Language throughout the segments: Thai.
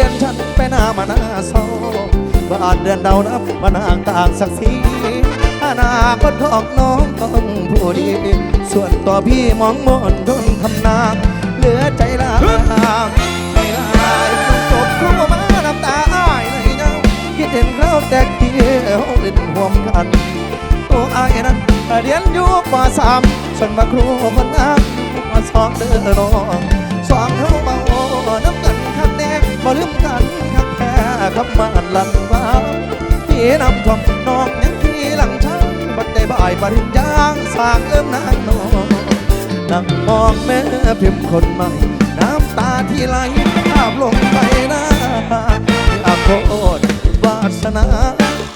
รียนฉันไปหน้ามาหน้าเศร้าบ้านเดือนเดานับมานางต่างสักดิ์ศรีอนาคตของน้องต้องผู้ดี ส่วนตัวพี่มองมนทนทำนางเหลือใจลาไม่ลายต้องจบครูมาน้ำตาอ้ายเลยเงาคิดเห็นเราแต่เดี่ยวลิ้นห่วมกัน ตัวอ้ายนั้นเรียนอยู่ป .3 ส่วนมาครูคนนั้นอ .2 เดือน้องสองเขาเบาน้ำตา ลืมกันคักแท้คำมาหลังบ้าพี่นำความน้องยังที่หลังช้างบัดได้บ่ายปริญญาสางเอิ้มนางนองนั่งมองแม่พิมพ์คนใหม่ น้ำตาที่ไหลภาพลงไปหน้าอาโคตรวาสนา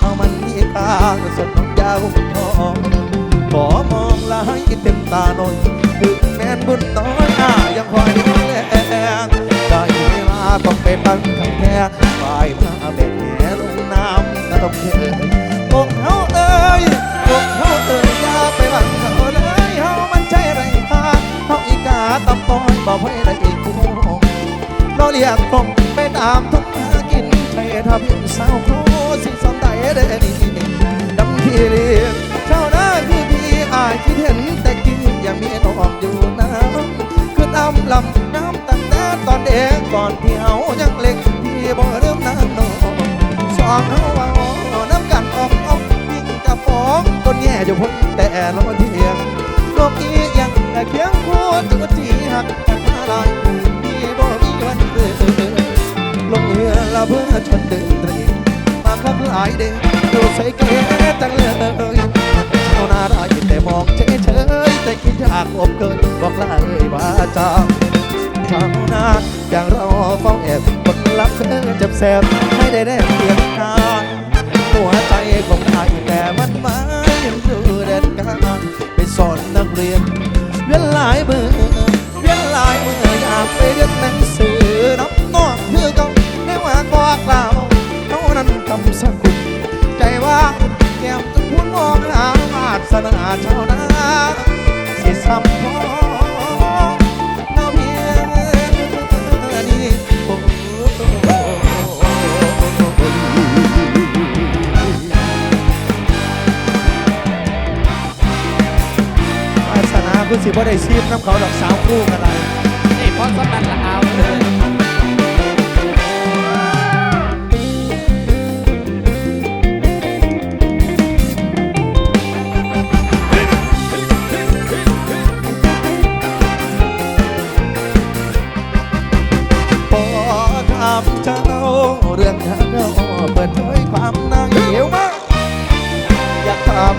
เอามันมีตาสนองยาวทองขอมองลายเต็มตาหน่อยถึงแม่นบุญน้อยอายังคอยแรง ต้องไปปังคำแท้ฝ่ายพระแบกแหลงน้ำนะต้องเห็นพวกเฮาเอ้ยพวกเฮาเอ้ยอย่าไปหวังเขาเลยเฮามันใจไรพาเฮาอีกาตำปอนบอกไว้ไรกูเราเรียกผมไปตามทุกหากินใจทัช้ทำสาวโคสิสองใจเด้นี่ดำที่เรียกเจ้าได้พี่พี่อายที่เห็นแต่กินยังมีน้องอยู่น้ำคือตามลำน้ำ อนตอนเด็กก่อนที่เฮายังเล็กพี่บ่เริ่มนานโนสองเฮาว่าน้ำกันออกออกยิ่งจะฟ้องต้นแย่จะพ้นแต่ละเที่ยงโลกนี้ยังแต่เคียงคู่จุดที่หักกันมาลายพี่บ่มีวันเลิกลงเรือละเพื่อชนเดินตรีมาคลับหลายเด็กดูใส่เกลจังเลยเอาหน้าได้แต่มองเฉยเฉยแต่คิดอยากอบเกินบอกลาเลยว่าจ้ ชาวนาอย่างเราเฝ้าแอบคนรักเธอเจ็บแสบให้ได้แนบเพียงกายหัวใจของนายแต่มันมายังดูเด็ดกาลไปสอนนักเรียน เวียนหลายมือเวียนหลายมืออยากไปเรียนหนังสือน้ำนอกคือเขาในว่าบอกกล่าเท่านั้นทำสักคุณใจว่าแก้มจะพูดมองหาอาสนาชาวนาสิซ้ำพอ สนาคุณสิบ่ได้ชีพน้ำเขาดอกสาวคู่กันไรนี่พอสำนันละเอาเลยพอถามเจ้าเรื่องเธอเปิดเผยความนางเหี่ยวมากอยากถาม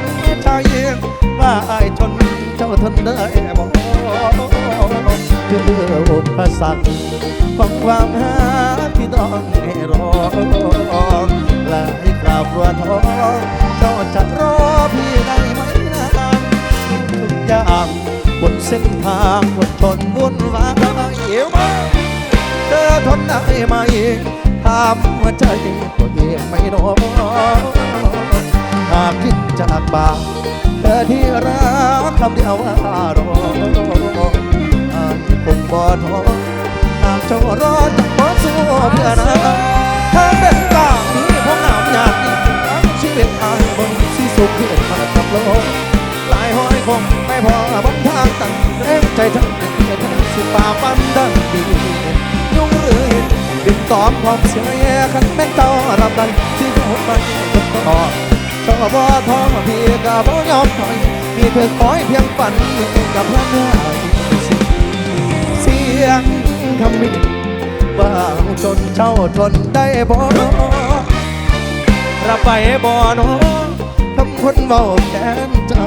ชายเย็นว่าไอ้ทนเจ้า ทนได้บ่คืออุปสรรคของความหาที่ต้องให้รอหลายคราวรัวท้อเจ้าจะรอพี่ได้ไหมนานทุกอย่างบนเส้นทางอดทนวุ่นวายเหี่ยวมาเธอทนได้ไหมถามหัวใจตัวเองไม่น้อหากคิดจากบากเธอที่รักคำเดียวว่ารออาจคงบ่ท้อหากเจ้ารอจะขอสู้เพื่อนะถ้าเป็นกางนี้พวกน้ำอยากยิ่งทั้ชีวิตอายบนสิสุขเพื่อนมากับโลกหลายห้อยคงไม่พอบนทางตั้งแรงใจทั้งใจทั้งสุป่าฟันดังดียุ่งเรื่อยบินตอมความเสียแย่ขันแม่งเจ้ารับได้ที่หัวมันก็ต่อ ชอบ่ท้องพี่ก็บ่ยอมถอย มีเธอคอยเพียงฝันกับเพื่อนเสียงคำมิว่างจนเจ้าทนได้บ่รับไปบ่น้อทำคนเบาแค้นเจ้า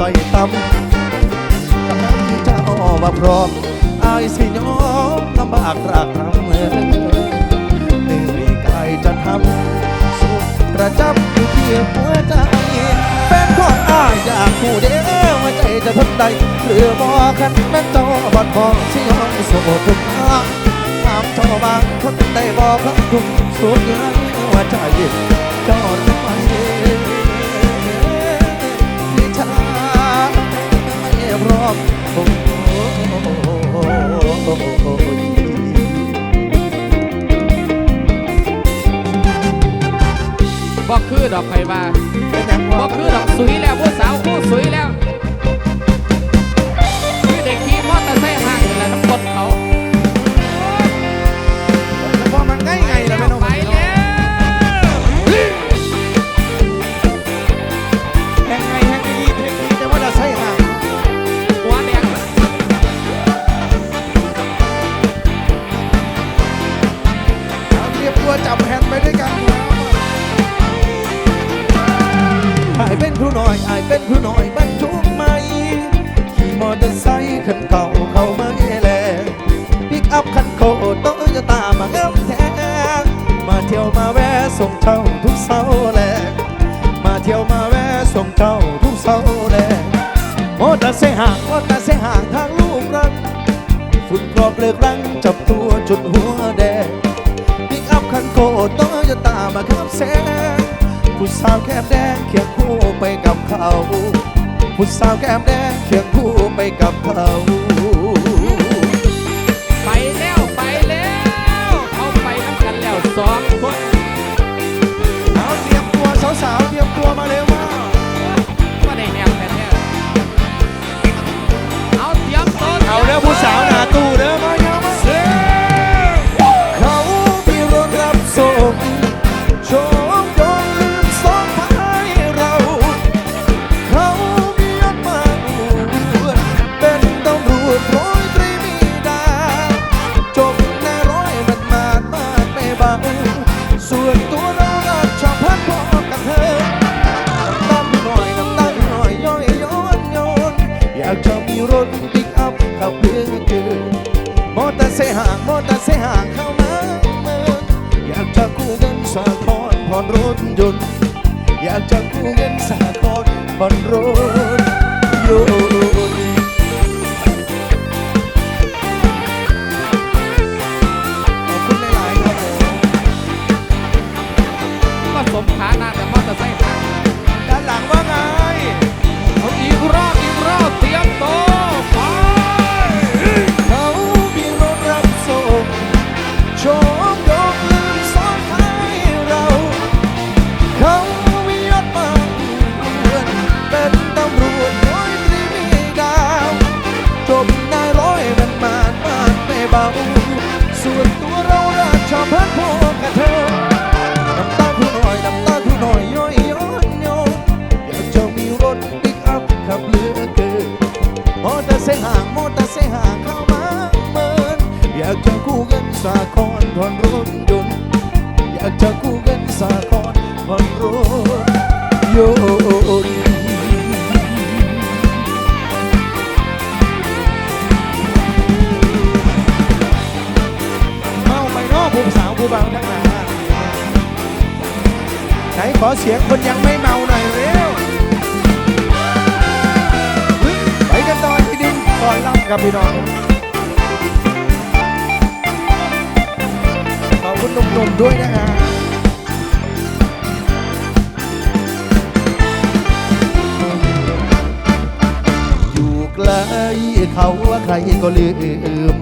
ต่อยต่ำเจ้าว่าพร้อมอายสิยอมลำบากรากรำเหนื่อยกายจะทำสุขประจำ หัวใจแฟนของอายอยากคู่เดียวว่าใจจะทนได้หรือบ่คันแม่นเจ้าบัดพอสิยอมสมทุกทางถามเจ้าบางคนได้บ่พักทุกสุดยังว่าใจเจ้าหรือไม่ที่ชาพร้อมโอ้ บ่คือดอกไฟว่าเป็นอย่าบอกคือดอกสวยแล้วผู้สาวผู้สวยแล้ว เที่ยวมาแวะส่งเจ้าทุกเสาร์แลมาเที่ยวมาแวะส่งเจ้าทุกเสาร์แลโอ้ต่เสยห่างโอ้ต่เสยห่างทางลูกรักฝุ่นกรอบเลือกรังจับตัวจุดหัวแดงปิกอัพคันโกโตโยต้ามาขับแซงผู้สาวแก้มแดงเคียงคู่ไปกับเขาผู้สาวแก้มแดงเคียง บาทั้งหลายไหนขอเสียงคนยังไม่เมาหน่อยเร็วไปกันต่อที่ดินก่อนล่ำกับพี่น้องขอบคุณหนุ่มๆด้วยนะฮะอยู่ไกลเขาว่าใครก็ลืม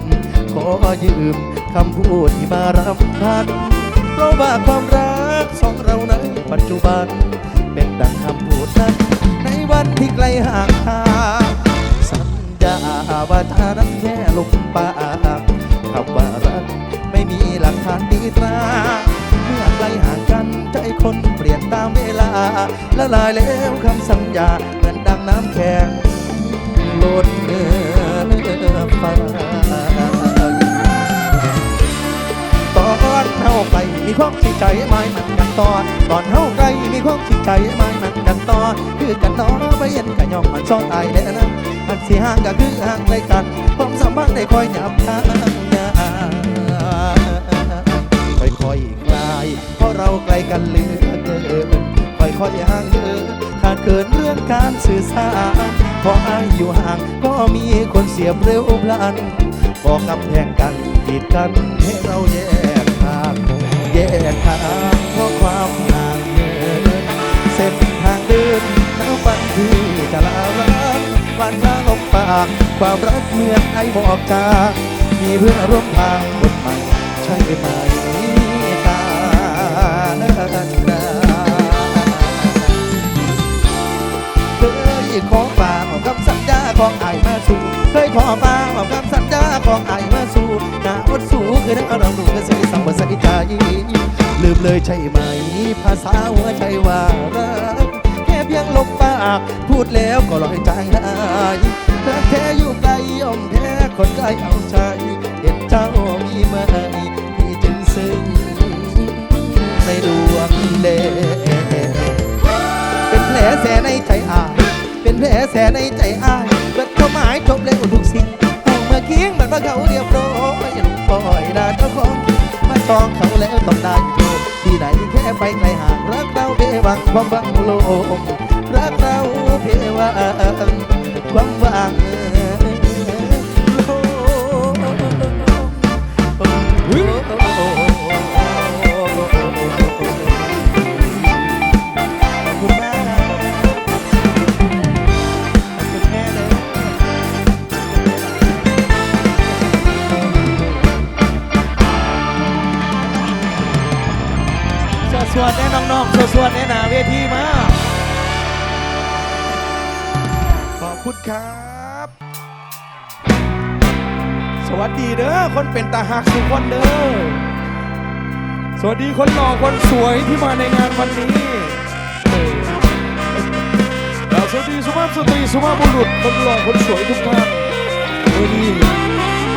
ขอยืม คำพูดที่มารำพันเพราะว่าความรักสองเราในปัจจุบัน เป็นดังคำพูดนั้นในวันที่ไกลห่างทางสัญญาว่าถ้านั้นแค่ลมปากคำว่ารักไม่มีหลักฐานดีตราเมื่อไกลห่างกันใจคนเปลี่ยนตามเวลาละลายแล้วคำสัญญาเหมือนดังน้ำแข็งลดเนื้อฟ้า เฮาไกลมีความสิใจไม่มันกันตอนตอนเฮาไกลมีความสิใจไม่มันกันตอนคือกันน้อไปเห็นกันยอมมันชอบตายแน่นะมันสิห่างก็คือห่างไกลกันความสัมพันธ์ได้คอยหยับทางยาค่อยค่อยๆคลายเพราะเราไกลกันเหลือเกินค่อยค่อยๆห่างเดินขาดเกินเรื่องการสื่อสารพออายอยู่ห่างก็มีคนเสียบเร็วพลันบอกกำแพงกันกีดกันให้เราแยกทาง แยกทางเพราะความห่างเหินเส้นทางเดินน้ำวันที่จะลารักวันน้าลมปากความรักเหมือนไอบอกจามีเพื่อนร่วมทางคนใหม่ใช่ไหมกันเคยขอฝากเอาคำสัญญาของไอมาสู่เคยขอฝากเอาคำสัญญาของไอมา อดสู้คือนักเราหนุ่มก็ใส่สังวใส่ใจลืมเลยใช่ไหม ภาษาหัวใจว่ารักแค่เพียงลบปากพูดแล้วก็ลอยใจได้รักแท้อยู่ไกลยอมแพ้คนใจเอาใจเห็นเจ้ามีไหมที่จึงซึ้งในดวงเดเป็นแผลแสในใจอาย เป็นแผลแสในใจอายเบิดความหมายจบแล้วทุกสิ่งเอามื่อกี้มันว่าเขาเรียบร้อย ต้องเขาแล้วต้องได้โจทย์ที่ไหนแค่ไปไกลห่างรักเราเบวังความบังโลงรักเราเพวังความบัง ครับ สวัสดีเด้อคนเป็นตาหักสุกคนเด้อ สวัสดีคนหล่อคนสวยที่มาในงานวันนี้เออแล้วสวัสดีสุภาพสตรีสุภาพบุรุษคนหล่อคนสวยทุกท่านวันนี้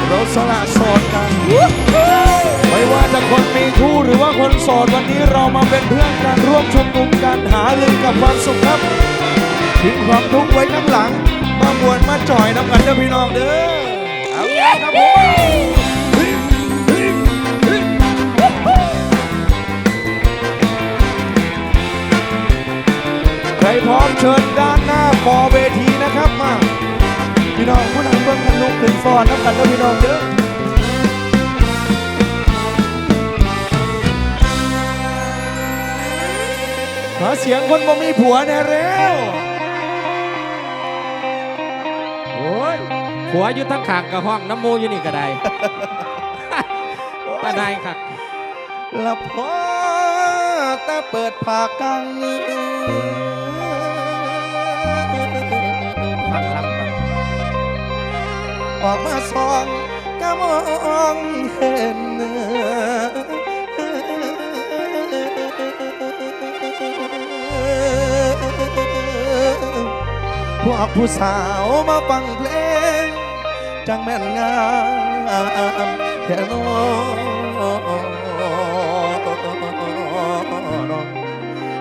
เราสละโสดกันไม่ว่าจะคนมีคู่หรือว่าคนโสดวันนี้เรามาเป็นเพื่อนกันร่วมชุมนุมกันหาลือกับความสุขครับทิ้งความทุกข์ไว้ข้างหลัง มบวนมาจ่อยน้ำกันเด้อพี่น้องเด้อเอาแล้วครับผมใครพร้อมเชิญด้านหน้าฟอเวทีนะครับมา พี่น้องผู้นำเบื้องกันลุถึงฟอนน้ำกันเด้อพี่น้องเด้อหาเสียงคนบ่มีผัวแน่แล้ว ยผัวอยู่ทั้งขางกับห้องน้ำมูอยู่นี่ก็ได้ตาได้ครับละพอแต่เปิดผากังฟังรับครับออกมาส่องก็มองเห็นพวกผู้สาวมาฟังเพลง จังแม่นงามแค่นอ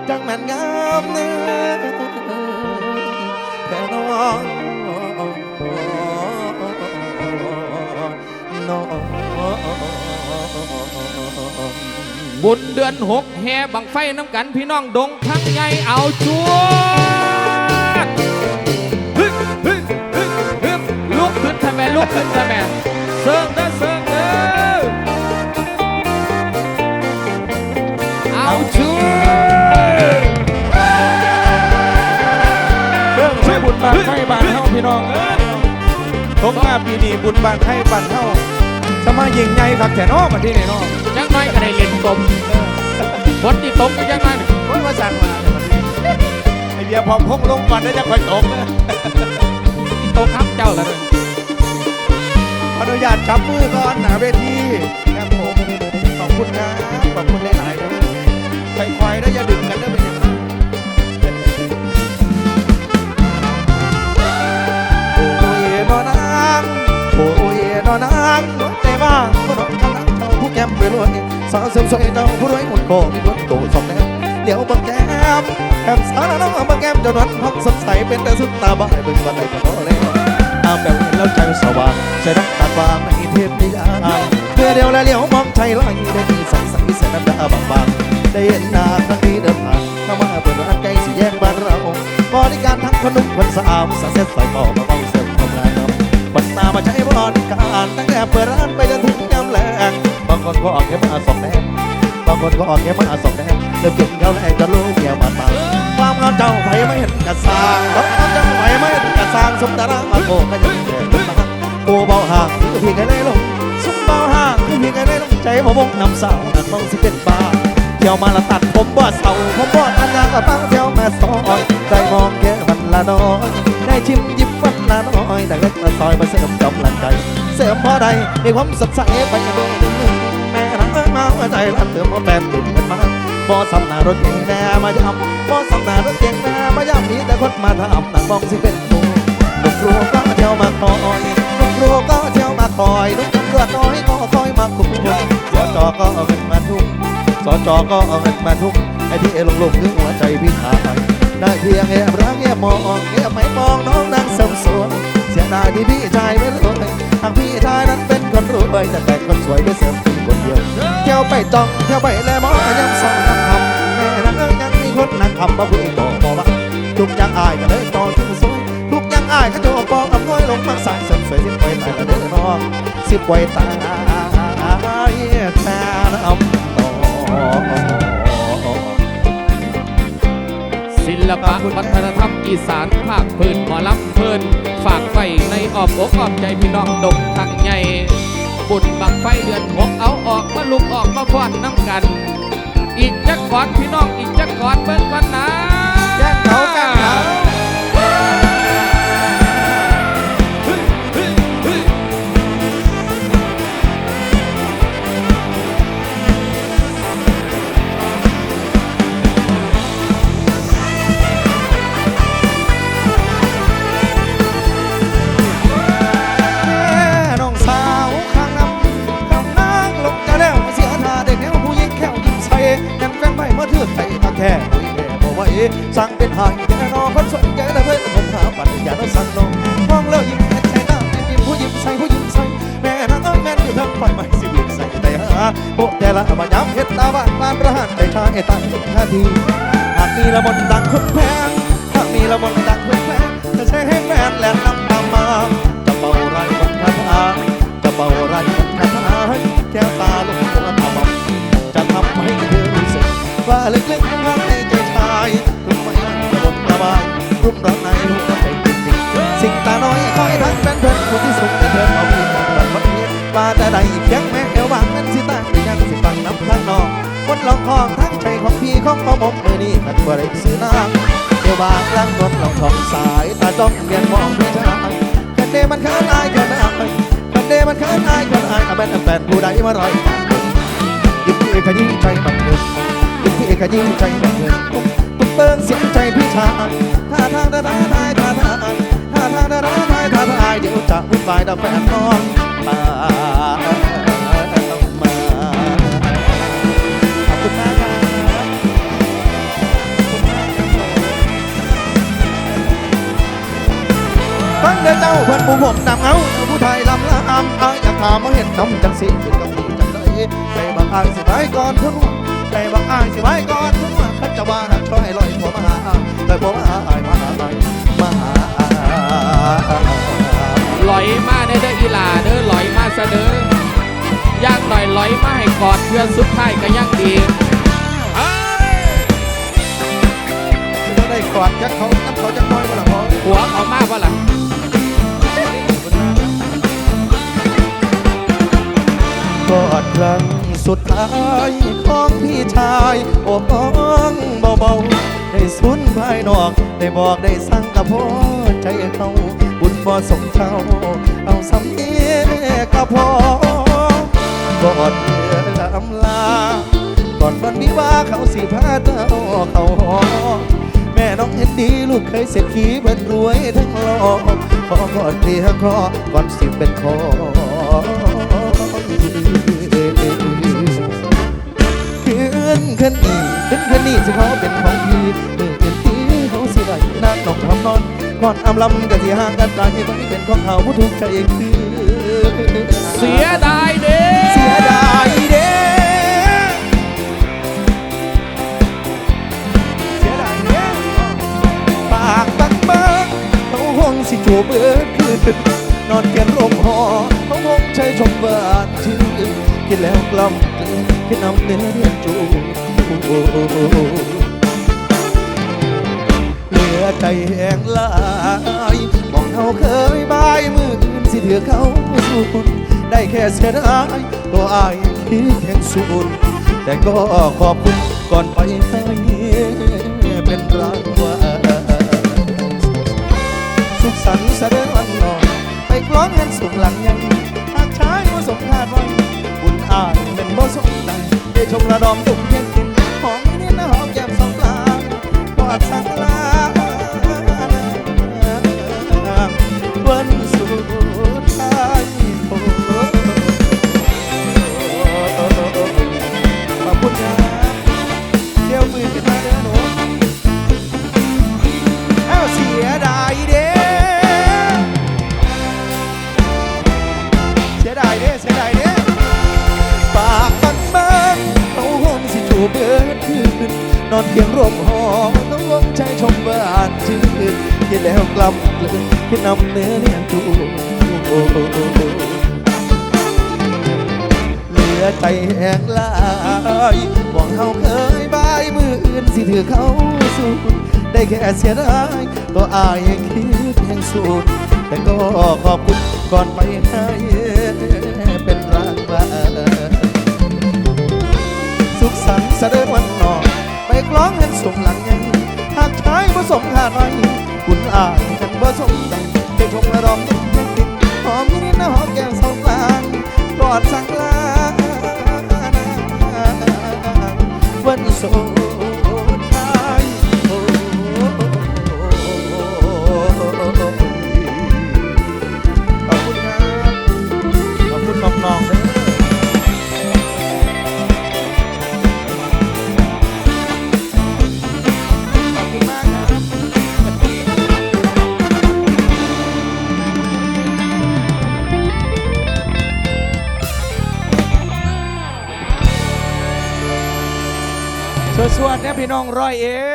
จังแม่นงามเนื้อแค่นอนอบุญเดือนหกแห่บังไฟน้ำกันพี่น้องดงทั้งใหญ่เอาชัว มลุกขึ้นทำไมเสิร์ฟเด้อเสิร์ฟเด้อเอาชัวดเรื่องใช้บุญบานให้บานเฮาพี่น้องเอ้ยตกมาปีนี้บุญบานให้บานเฮาสมายิงใหญ่ครับแต่นอมาที่ไหนนอจังน้อยก็ได้เล่นกลมฝนที่ตกก็จังน้อยคนมาสั่งมาเนี่ยมันไอเบียร์พร้อมพงลงก่อนได้จะค่อยตกนะตกครับเจ้าแล้ว ไปรวยสาวเสริมสวยเจ้าผู้รวยหุ่นโกมีรถโตสองแนวเดี๋ยวบังแก้มแก้มสาวน้องบังแก้มเจ้านวลห้องสดใสเป็นแต่สุดตาบ้าเบิ่งวันไหนก็พอแล้วตามแบบเห็นแล้วใจสว่างใจรักตาฟางในเทพนิยายเพื่อเดียวและเลี้ยวมองใจลอยได้มีใสใสแสนน้ำตาบางบางๆได้เห็นหน้าครั้งนี้เดินผ่านเข้ามาเปิดร้านใกล้สี่แยกบ้านเราบริการทั้งคนหนุ่มคนสาวสาวเซ็ตใส่หม้อมาเบาเสิร์ฟทำงานครับคนตามาใช้บริการตั้งแต่เปิดร้านไปจนถึงยามแลงบาง คนก็ออกแค่มาสองแนวบางคนก็ออกแค่มาสองแนวเริ่มกินข้าวแรกจะลูกเมียมาตามความเอาเจ้าไฟไม่เห็นกระซางความเอาเจ้าไฟไม่เห็นกระซางสมดารามาโกก็ยังเดือดร้อนโอ้เบาห่างคือพี่กันเลยลงสมเบาห่างคือพี่กันเลยลงใจผมวงนำสาวนักมองสิเป็นบ้าเที่ยวมาละตัดผมบ่เศร้าผมบ่อันยางกับปังเที่ยวมาซอยได้มองแค่วันละน้อยได้ชิมยิบวันละน้อยได้เล็กละซอยมาเสริมกำลังใจเสริมพอใดมีความสดใสไปกันเลยแม่รักมา หัวใจรันเติมมาแปมติดกันมาบ่สำนารถเก่งแม่มาย้ำบ่สำนารถเก่งแม่มาย้ำมีแต่คนมาทำนักมองสิเป็นผู้ลูกครัวก็เที่ยวมาคอยลูกครัวก็เที่ยวมาคอยลูกตำรวจน้อยก็คอยมาคุมสจก็เอาเงินมาทุ่มสจก็เอาเงินมาทุ่มไอ้ที่เอลงลงคือหัวใจพี่ชายได้เพียงแอบรักแอบมองแอบไม่มองน้องนางสมสวยเสียดายที่พี่ชายไม่รวยทางพี่ชายนั้นเป็น คนรวยแต่แต่คนสวยได้เสริมพี่คนเดียวเที่ยวไปจ้องเที่ยวไปแลมองยังสองนักคำแม่นางเอ้ยยังมีคนนักคำมาพูดต่อบอกว่าทุกอย่างอายก็เลยต่อที่สวยทุกอยังอายก็โจกองอำนวยลงมาสายเสริมสวยสิบไว้ตายละเด้อน้องสิบไว้ตายแทนอำต่อศิลปะวัฒนธรรมอีสานภาคพื้นหมอลำเพลิน ฝากไฟในออมอกอ้อมใจพี่น้องดงทั้งใหญ่ บุญบังไฟเดือนหกเอาออกมาลุกออกมาฟอนน้ำกัน อีกจักก่อนพี่น้องอีกจักก่อนเบิ่งกันนะแก้เขาแก้เขา กันบ่ได้ซื้อนางเอวบางลังรถลองทองสายตาจ้องเรียนมองพี่ชายคันเดมันเขินอายเขินอายคันเดมันเขินอายเขินอายอาแม่นแฟนผู้ใดมารอยยิ้มพี่ขยี้ใจบังเอิญยิ้มพี่ขยี้ใจบังเอิญตุ๊บตุ๊บเติ้งเสียงใจพี่ชายท่าทางดาดาทายท่าทางท่าทางดาดาทายท่าทายเดี๋ยวจะวุ่นวายดับแฟนนอนตามมา ผมนำเอาผู้ไทยลำลำอายอยากถามมาเห็นน้ำจังสิเป็นกับดีจังไดใจบางอายสิไปก่อนทุกใจบางอายสิไปก่อนทุกขันจะว่าหักช่วยลอยผัวมาหาลอยผัวมาหาอายมาหาอายมาหาลอยมาเด้อออีหลาเด้อลอยมาเด้อย่างหน่อยลอยมาให้กอดเพื่อนสุดท้ายก็ยังดีได้กอดยักเขาน้ำเขาจะน้อยว่าหลังพอหัวเขามากว่าละ กอดครั้งสุดท้ายของพี่ชายโอบอ้องเบาๆได้สุนภายนอก ได้บอกได้สั่งกับพ่อใจเขาบุญบ่สมเจ้าเอาสำเนียกับพ่อกอดเพื่อลำลาก่อนวันวิวาเขาสิพาเจ้าเขาหอแม่น้องเห็นดีลูกเคยเศรษฐีเบิดรวยทั้งโลกขอกอดเรียกครอก่อนสิเป็นขอ ขึ้นขึ้นอีกขึ้นขึ้นนี่สิเขาเป็นของพี่มือเป็นพี่เขาสิได้นั่งนองทำนอนก่อนอำลำก็สิห่างกันไกลไปเป็นของเขาผู้ถูกใจคือเสียดายเด้เสียดายเด้เสียดายเด้ปากตักบ้าเขาห้องสิจูบเบิดคืน นอนเกียนร่มหอเขาห้องใจชมหวานชื่นกินแล้วกล่อมกลืนกินน้ำเนื้อเรียนจูเหลือใจแห้งลายมองเขาเคยบายมืออื่นสิเถือเขาสูนได้แค่เสียดายตัวอายคิดแห่งสูนแต่ก็ขอบคุณก่อนไปให้เป็นรางวัลสุขสันต์เสด็จวันนอน กล้องเงินสูงหลังยังหากชายมาสมคาดไว้บุญอายเป็นบ่สมใจได้ชมระดอมตุกเพียงกินหอมนิดนะหอมแก้มสองปลาปอดสังลา เสียดายตัวอายคิดแห่งสูตรแต่ก็ขอบคุณก่อนไปให้เป็นรางวัลสุขสันต์เสด็จวันนอกไปกล้องเงินส่งหลังยังหากชายผสมหาหน่อยคุณอายกันผสมใจให้ชมระดมยิ้มยังติดหอมนิดนะหอมแก้มสองกลางกอดสังลาวันสุด สวัสดีนะพี่น้องร้อยเอ็